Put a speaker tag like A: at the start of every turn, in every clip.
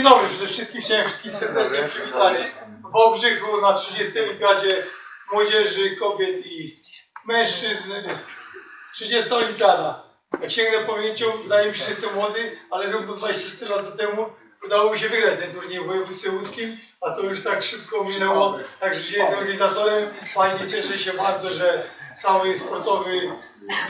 A: Dzień dobry, przede wszystkim chciałem wszystkich serdecznie przywitać w Obrzychu na 30. Olimpiadzie Młodzieży, Kobiet i Mężczyzn. 30 Olimpiada. Jak sięgnę pamięcią, wydaje mi się, że jestem młody, ale równo 24 lata temu udało mi się wygrać ten turniej w województwie łódzkim, a to już tak szybko minęło. Także dzisiaj jestem organizatorem. Fajnie, cieszę się bardzo, że cały sportowy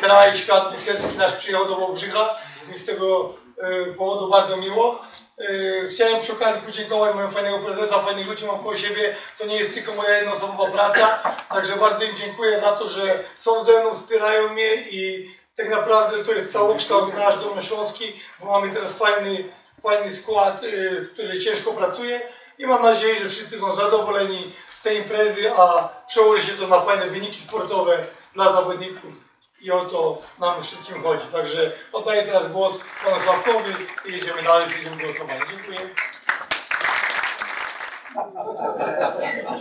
A: kraj, świat bokserski nasz przyjechał do Wałbrzycha. Jest mi z tego e, powodu bardzo miło. E, Chciałem przy okazji podziękować mojemu fajnego prezesa, fajnych ludzi mam koło siebie. To nie jest tylko moja jednoosobowa praca, także bardzo im dziękuję za to, że są ze mną, wspierają mnie i tak naprawdę to jest całokształt nasz Dolnośląski, bo mamy teraz fajny, fajny skład, e, który ciężko pracuje i mam nadzieję, że wszyscy będą zadowoleni z tej imprezy, a przełoży się to na fajne wyniki sportowe dla zawodników i o to nam wszystkim chodzi. Także oddaję teraz głos panu Sławkowi i jedziemy dalej, przejdziemy do głosowania. Dziękuję.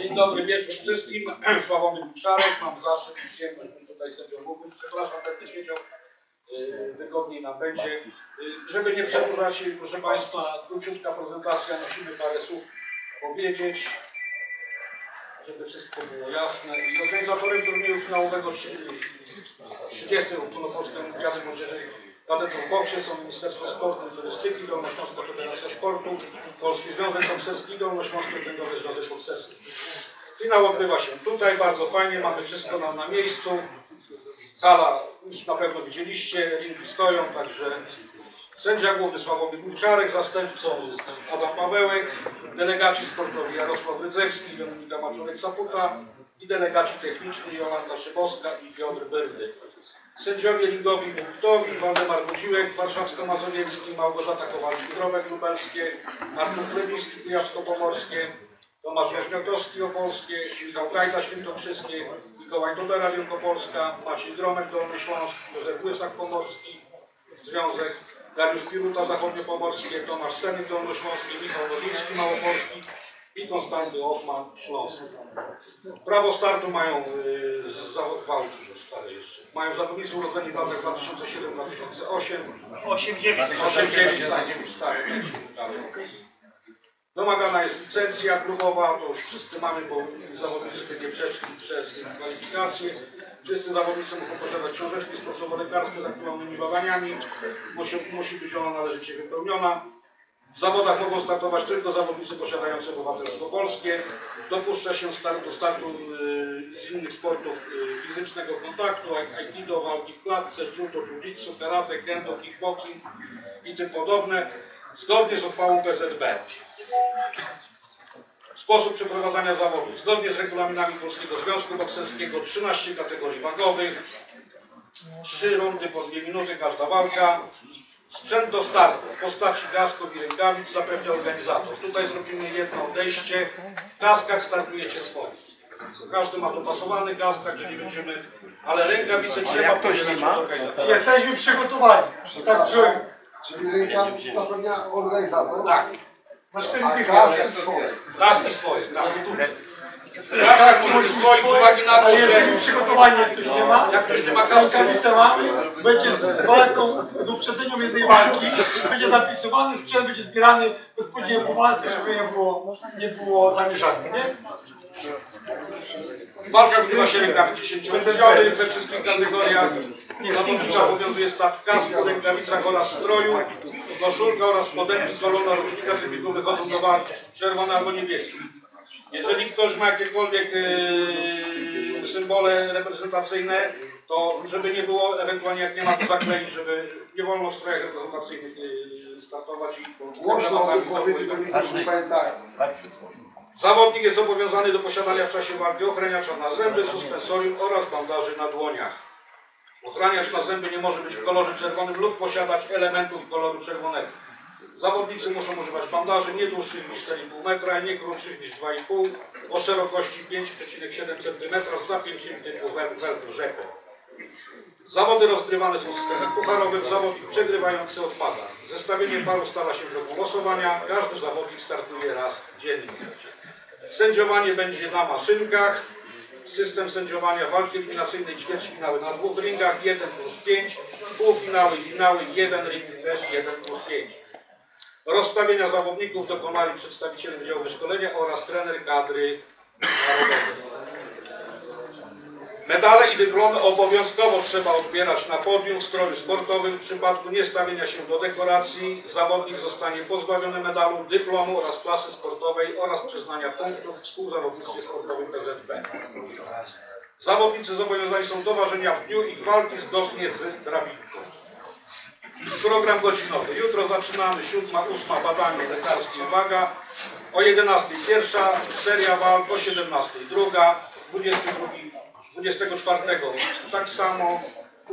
B: Dzień dobry wieczór wszystkim. Sławomir Buczarek. Mam zaszczyt i przyjemność być tutaj sędzią mógłbym. Przepraszam, będę siedział. Yy, Wygodniej nam będzie. Yy, Żeby nie przedłużać, proszę Państwa, króciutka prezentacja, musimy parę słów powiedzieć, żeby wszystko było jasne. I organizatorem turnieju finałowego 30. Ogólnopolskiej Olimpiady Młodzieży w boksie są Ministerstwo Sportu i Turystyki, Dolnośląska Federacja Sportu, Polski Związek Bokserski Dolnośląski Okręgowy Związek Bokserski. Finał odbywa się tutaj, bardzo fajnie, mamy wszystko na, na miejscu. Hala już na pewno widzieliście, ringi stoją, także sędzia główny Sławomir Milczarek, zastępcą Adam Pawełek, delegaci sportowi Jarosław Rydzewski, Dominika Maczurek-Saputa i delegaci techniczni Jolanta Szybowska i Piotr Byrdy. Sędziowie ringowi punktowi Waldemar Budziłek, Warszawsko-Mazowiecki, Małgorzata Kowalczyk-Drobek Lubelskie, Artur Klewiński, Kujawsko-Pomorskie, Tomasz Rożniotowski Opolskie, Michał Gajda Świętokrzyskie, Mikołaj Tobera Wielkopolska, Maciej Gromek Dolny Śląsk, Józef Łysak Pomorski, Związek Dariusz Piruta Zachodniopomorskie, Tomasz Senik Dolnośląski, Michał Nowiński Małopolski i Konstanty Hoffman Śląski. Prawo startu mają yy, z zawod Wałczy, że stare jeszcze. Mają zawodnicy urodzeni w latach 2007-2008.
A: 8-9.
B: 8-9 tak, stary, dalej. Wymagana jest licencja klubowa, to już wszyscy mamy, bo zawodnicy by nie przeszli przez kwalifikacje. Wszyscy zawodnicy muszą posiadać książeczki sportowo-lekarskie z aktualnymi badaniami. Musi, musi być ona należycie wypełniona. W zawodach mogą startować tylko zawodnicy posiadający obywatelstwo polskie. Dopuszcza się start, do startu y, z innych sportów y, fizycznego kontaktu, jak aikido, walki w klatce, judo, jiu-jitsu, karate, kendo, kickboxing i tym podobne, zgodnie z uchwałą PZB. Sposób przeprowadzania zawodów. Zgodnie z regulaminami Polskiego Związku Bokserskiego 13 kategorii wagowych, 3 rundy po 2 minuty każda walka. Sprzęt do startu w postaci gasków i rękawic zapewnia organizator. Tutaj zrobimy jedno odejście. W kaskach startujecie swoje. Każdy ma dopasowany kask, także nie będziemy... Ale rękawice trzeba pobierać od organizatora.
A: Jesteśmy przygotowani. Tak.
C: Czyli rękawic zapewnia organizator.
B: Tak,
A: Za 4
C: A
A: dychy.
C: kasy swoje.
B: kaski swoje. Tak. Kaski może swoich z uwagi na to, że...
A: jesteśmy przygotowani, jak ktoś nie ma.
B: Jak ktoś nie ma kaski,
A: Rękawice mamy, będzie z walką, z uprzedzeniem jednej walki, będzie zapisywany sprzęt, będzie zbierany bezpośrednio po walce, żeby nie było, nie było zamieszania, nie?
B: Walka odbywa się rękami 10-metrowych we wszystkich kategoriach. Zawodnicza obowiązuje start w kasku, rękawicach oraz stroju, koszulka oraz spodenki z kolor narożnika z wybiegu wychodzą do walki, czerwone albo niebieskie. Jeżeli ktoś ma jakiekolwiek e, symbole reprezentacyjne, to żeby nie było, ewentualnie jak nie ma to zakleić, żeby nie wolno w strojach reprezentacyjnych e, startować i
C: Głośno o tym powiedzieć, bo nie pamiętają.
B: Zawodnik jest zobowiązany do posiadania w czasie walki ochraniacza na zęby, suspensorium oraz bandaży na dłoniach. Ochraniacz na zęby nie może być w kolorze czerwonym lub posiadać elementów koloru czerwonego. Zawodnicy muszą używać bandaży nie dłuższych niż 4,5 metra i nie krótszych niż 2,5 o szerokości 5,7 cm z zapięciem typu welcro rzepy. Zawody rozgrywane są w systemie pucharowym, zawodnik przegrywający odpada. Zestawienie paru stala się drogą losowania, każdy zawodnik startuje raz dziennie. Sędziowanie będzie na maszynkach. System sędziowania walki eliminacyjnej ćwierćfinały na dwóch ringach 1 plus 5, półfinały i finały 1 ring też 1 plus 5. Rozstawienia zawodników dokonali przedstawiciele Wydziału Wyszkolenia oraz trener kadry narodowej. Medale i dyplomy obowiązkowo trzeba odbierać na podium w stroju sportowym. W przypadku niestawienia się do dekoracji zawodnik zostanie pozbawiony medalu, dyplomu oraz klasy sportowej oraz przyznania punktów w współzawodnictwie sportowym PZP. Zawodnicy zobowiązani są do ważenia w dniu ich walki zgodnie z drabinką. Program godzinowy. Jutro zaczynamy 7, 8 badanie lekarskie waga. O 11 pierwsza seria walk, o 17 druga, 22, 24 tak samo,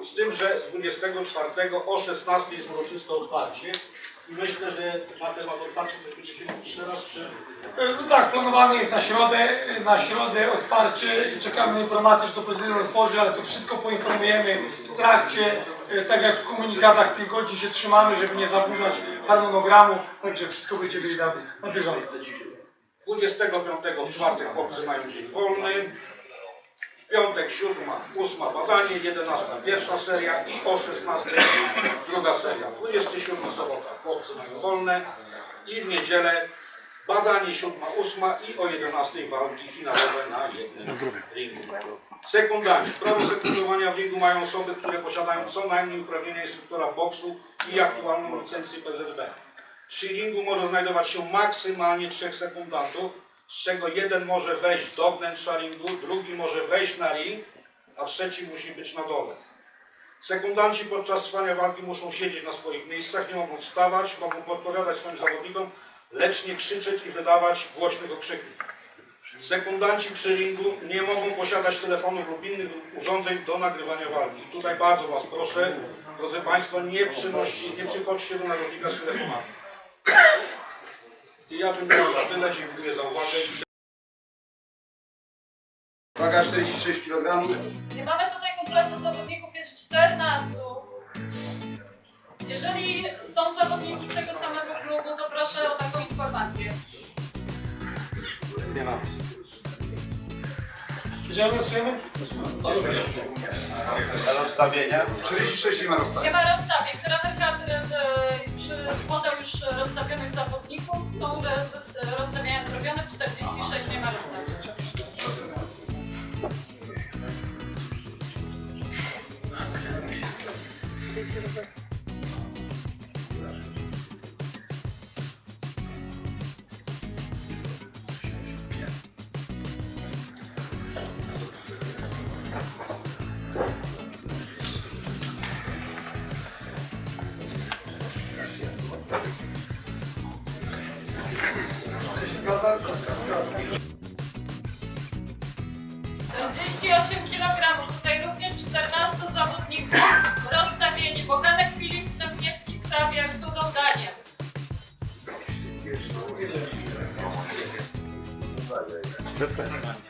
B: z tym, że 24 o 16 jest uroczyste otwarcie. I myślę, że na temat otwarcia będziecie mówić jeszcze raz, czy...
A: No tak, planowane jest na środę, na środę otwarcie. Czekamy na informację, że to prezydent otworzy, ale to wszystko poinformujemy w trakcie, e, tak jak w komunikatach tych godzin się trzymamy, żeby nie zaburzać harmonogramu, także wszystko będzie na bieżąco.
B: 25 w czwartek chłopcy mają dzień wolny. Piątek 7, 8 badanie, 11 pierwsza seria i o 16 druga seria. 27 sobota chłopcy mają wolne i w niedzielę badanie 7, 8 i o 11 walki finalowe na jednym ringu. Sekundanci. Prawo sekundowania w ringu mają osoby, które posiadają co najmniej uprawnienia instruktora boksu i aktualną licencję PZB. Przy ringu może znajdować się maksymalnie trzech sekundantów, z czego jeden może wejść do wnętrza ringu, drugi może wejść na ring, a trzeci musi być na dole. Sekundanci podczas trwania walki muszą siedzieć na swoich miejscach, nie mogą wstawać, mogą podpowiadać swoim zawodnikom, lecz nie krzyczeć i wydawać głośnych okrzyków. Sekundanci przy ringu nie mogą posiadać telefonów lub innych urządzeń do nagrywania walki. I tutaj bardzo Was proszę, drodzy Państwo, nie przynosi, nie przychodźcie do narodnika z telefonami. I ja bym miał na tyle, dziękuję za uwagę.
C: Waga 46 kg.
D: Nie mamy tutaj kompletu zawodników, jest 14. Jeżeli są zawodnicy z tego samego klubu, to proszę o taką informację.
A: Idziemy, losujemy?
E: rozstawienia.
C: 46 nie ma
D: Nie
C: rozstawienia.
D: ma rozstawień. Trener kadry e, przy- podał już rozstawionych zawodników. Są roz- zrobione, 46 nie ma. different.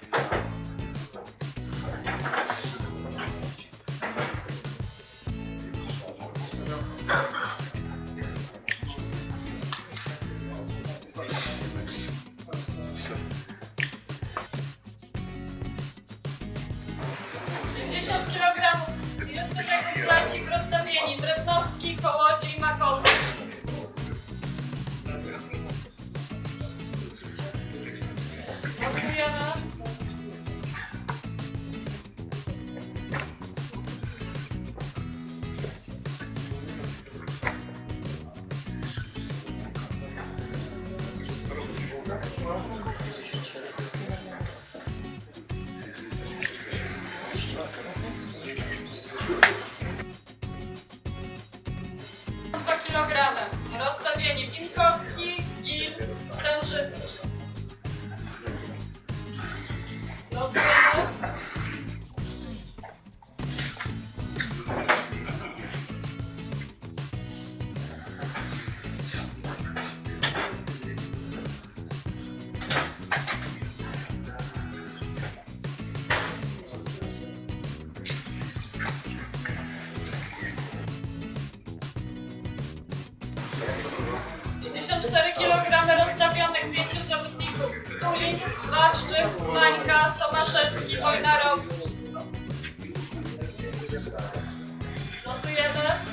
D: Rozstawieni Pinkowski, Gil, Stężycki. Losujemy. Pięćdziesiąt Stulin, Wawrzyk, Mańka, Tomaszewski, Wojnarowski. Losujemy.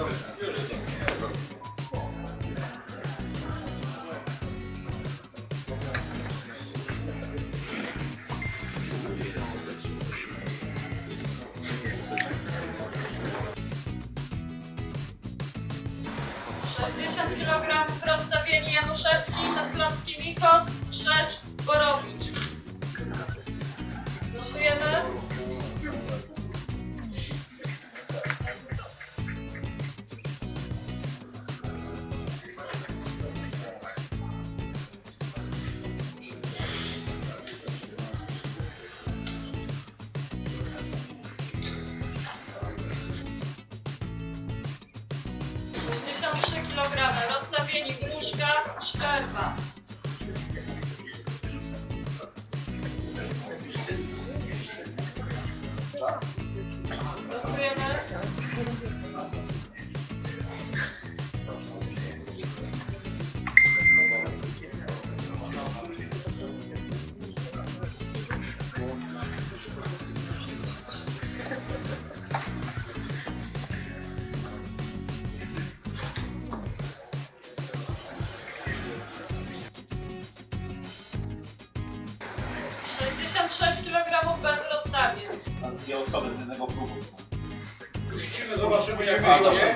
D: Thank you. Kilogramy rozstawieni Gruszka, Szczerba.
E: Klubu.
B: Puścimy, zobaczymy jak będzie.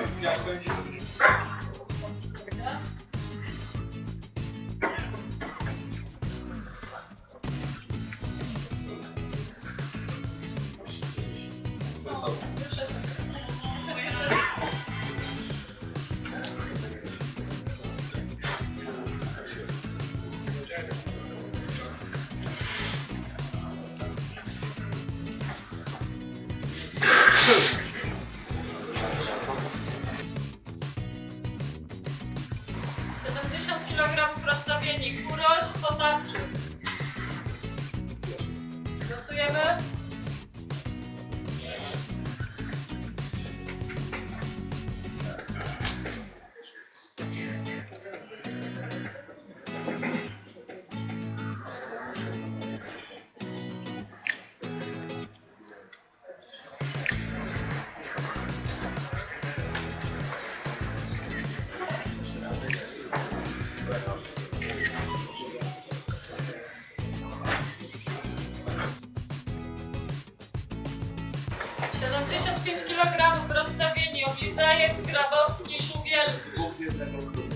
D: you. 75 kg w rozstawieniu Mizajek, Grabowski, Szubielski.
E: Dwóch jednego klubu.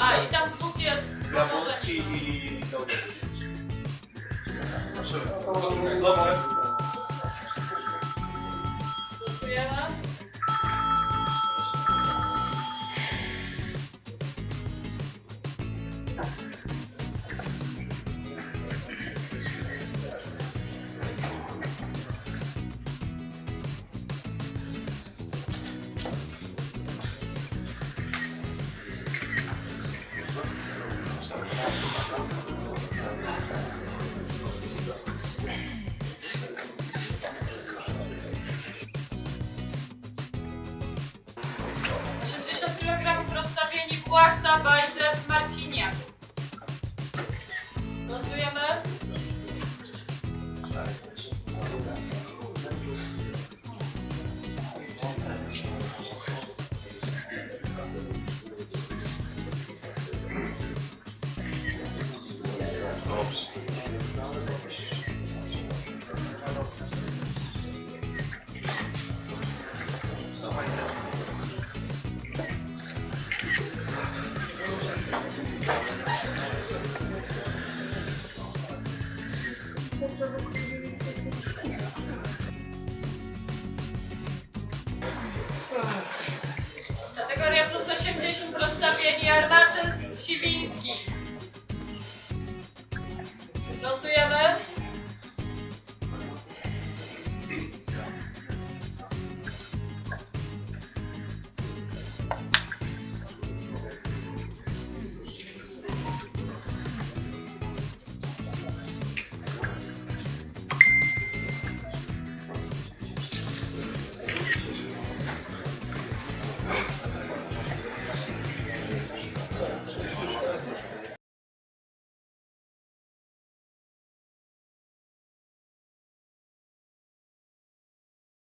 D: A i tam dwóch jest.
E: Grabowski i
D: Dołęcki. Głosujemy. bye.